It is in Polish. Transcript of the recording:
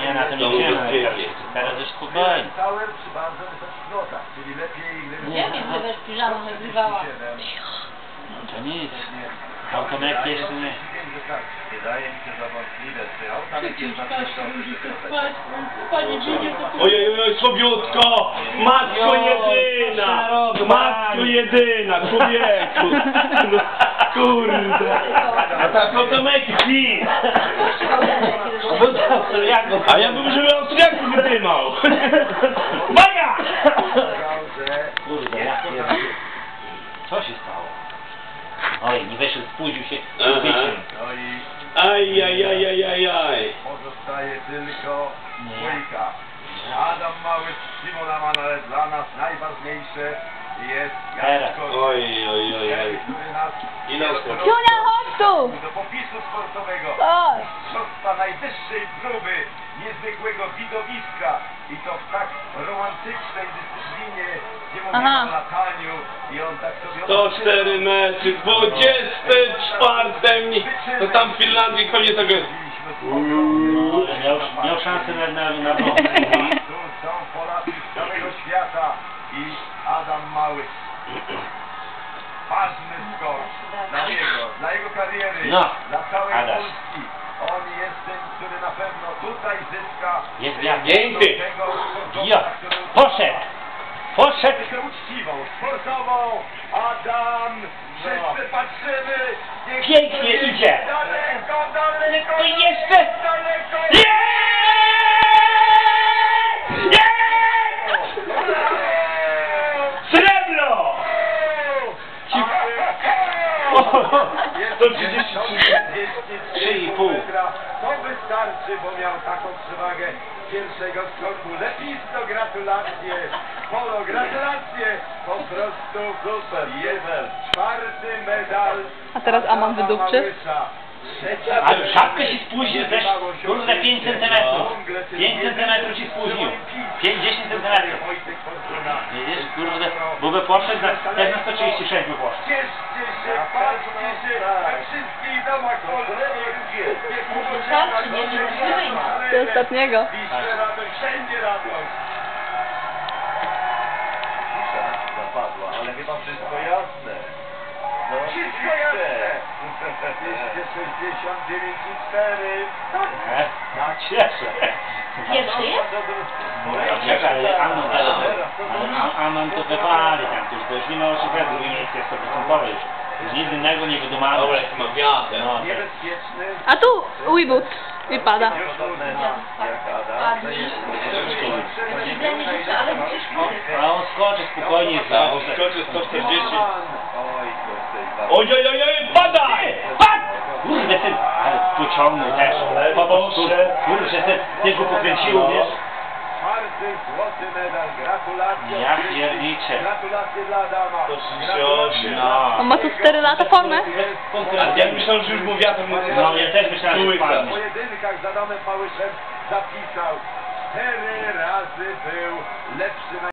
Nie, na tym nie wiemy. Teraz już spokojnie. Nie wiem, że bez piżama nagrywała. To nic. Automek jeszcze nie. Wydaje mi się za automek jest na Panie widzę, to Ojej, ojej, słabiutko! Matko jedyna! Matko jedyna, człowieku! No, kurde! A tak automek śpi! Jak go A ja bym, żeby Austriaków wydymał! Uwaga! Kurde, ja pierdolę. Co się stało? Oj, nie wyszedł, spóźnił się. No i Aj, aj, aj, aj, aj, aj. pozostaje tylko Nie. dwójka. Adam Mały z Simonama, ale dla nas najważniejsze jest. Jaskowski. Oj, oj, oj, oj. który nas? Julia, chodź tu! do popisu sportowego. Chodź! Mistrzostwa najwyższej próby niezwykłego widowiska i to w tak romantycznej dyscyplinie, gdzie mówimy Aha. o lataniu i on tak sobie... 104 metry, 24 dni. To tam w Finlandii pewnie tego... No, Miał, miał szansę na, na, na są Polacy z całego świata i Adam Mały. Ważny skok dla jego, dla jego kariery, No, dla całej Adaś. Polski. On jest tym, który na pewno tutaj zyska Jest tego sportowca, Ja, który poszedł! Poszedł! Tę uczciwą, sportową, Adam, wszyscy patrzymy. Niech Pięknie to idzie. Daleko, daleko, No i jeszcze. 133,5. To wystarczy, bo miał taką przewagę pierwszego skoku. Lepisto, gratulacje. Polo, gratulacje. Po prostu super. Jeden. Czwarty medal. A teraz Amon wydupczy? Trzecia. Ale szapkę się spóźnił też, kurde, 5 centymetrów. 5 centymetrów się spóźnił. 5-10 centymetrów. Wojtek Fortuna. Widzisz, kurde, bo by poszedł, na, też na 136 by poszedł. Cieszcie się, patrzcie się we wszystkich domach polskich. Wystarczy, nie. Do ostatniego. Pisze radość, wszędzie radość. Cisza zapadła, ale chyba wszystko jasne. No, wszystko jasne. 269 i 4. E? No, cieszę. Pierwszy jest? Czekaj, ale Anon A- Anon to wypali tam, to już, to już nie ma o czym mówić, już jest 100% już. Już nic innego nie wydumano. Dobra, jak ma wiatr. No, Niebezpieczny. A tu Weeboot i pada. Już podobny jak Adam. Widzenie rzeczy, ale musisz a on skoczy spokojnie Tak, za on skoczy 140. Oj, to Oj, ale pociągnął też. Kurde, ten, też go pokręciło, wiesz? Czwarty złoty medal. Gratulacje. Ja pierniczę. Gratulacje dla Adama. To 38. No. On ma tu 4 lata formę? A ja myślałem, że już mu wiatr. No, ja też myślałem, że Trójka. W pojedynkach z Adamem Małyszem zapisał. Cztery razy był lepszy na